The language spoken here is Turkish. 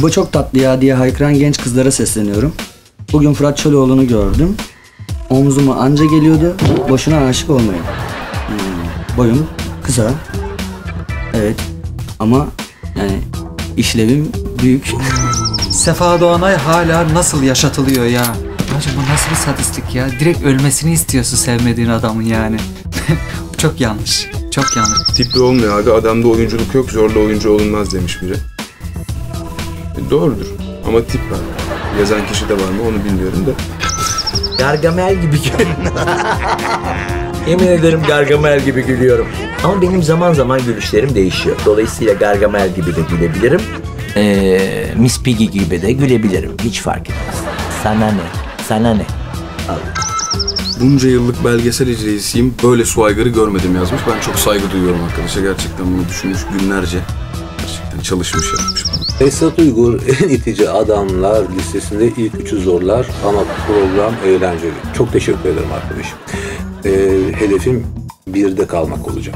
İbo çok tatlı ya diye haykıran genç kızlara sesleniyorum. Bugün Fırat Çoloğlu'nu gördüm. Omzuma anca geliyordu. Boşuna aşık olmayın. Hmm, boyum kısa. Evet. Ama yani işlevim büyük. Sefa Doğanay hala nasıl yaşatılıyor ya? Hacım bu nasıl bir sadistlik ya? Direkt ölmesini istiyorsun sevmediğin adamın yani. Bu çok yanlış. Çok yanlış. Tipli olmuyor abi. Adamda oyunculuk yok. Zorla oyuncu olunmaz demiş biri. E, doğrudur. Ama tip var. Yazan kişi de var mı onu bilmiyorum da. Gargamel gibi gülüyorum. Yemin ederim Gargamel gibi gülüyorum. Ama benim zaman zaman gülüşlerim değişiyor. Dolayısıyla Gargamel gibi de gülebilirim. Ee, Miss Piggy gibi de gülebilirim. Hiç fark etmez. Sana ne? Sana ne? Bunca yıllık belgesel izleyicisiyim. Böyle su aygırı görmedim yazmış. Ben çok saygı duyuyorum arkadaşa. Gerçekten bunu düşünmüş günlerce. Gerçekten çalışmış yapmış. Esat Uygur en itici adamlar listesinde ilk üçü zorlar ama program eğlenceli. Çok teşekkür ederim arkadaşım. Ee, hedefim birde kalmak olacak.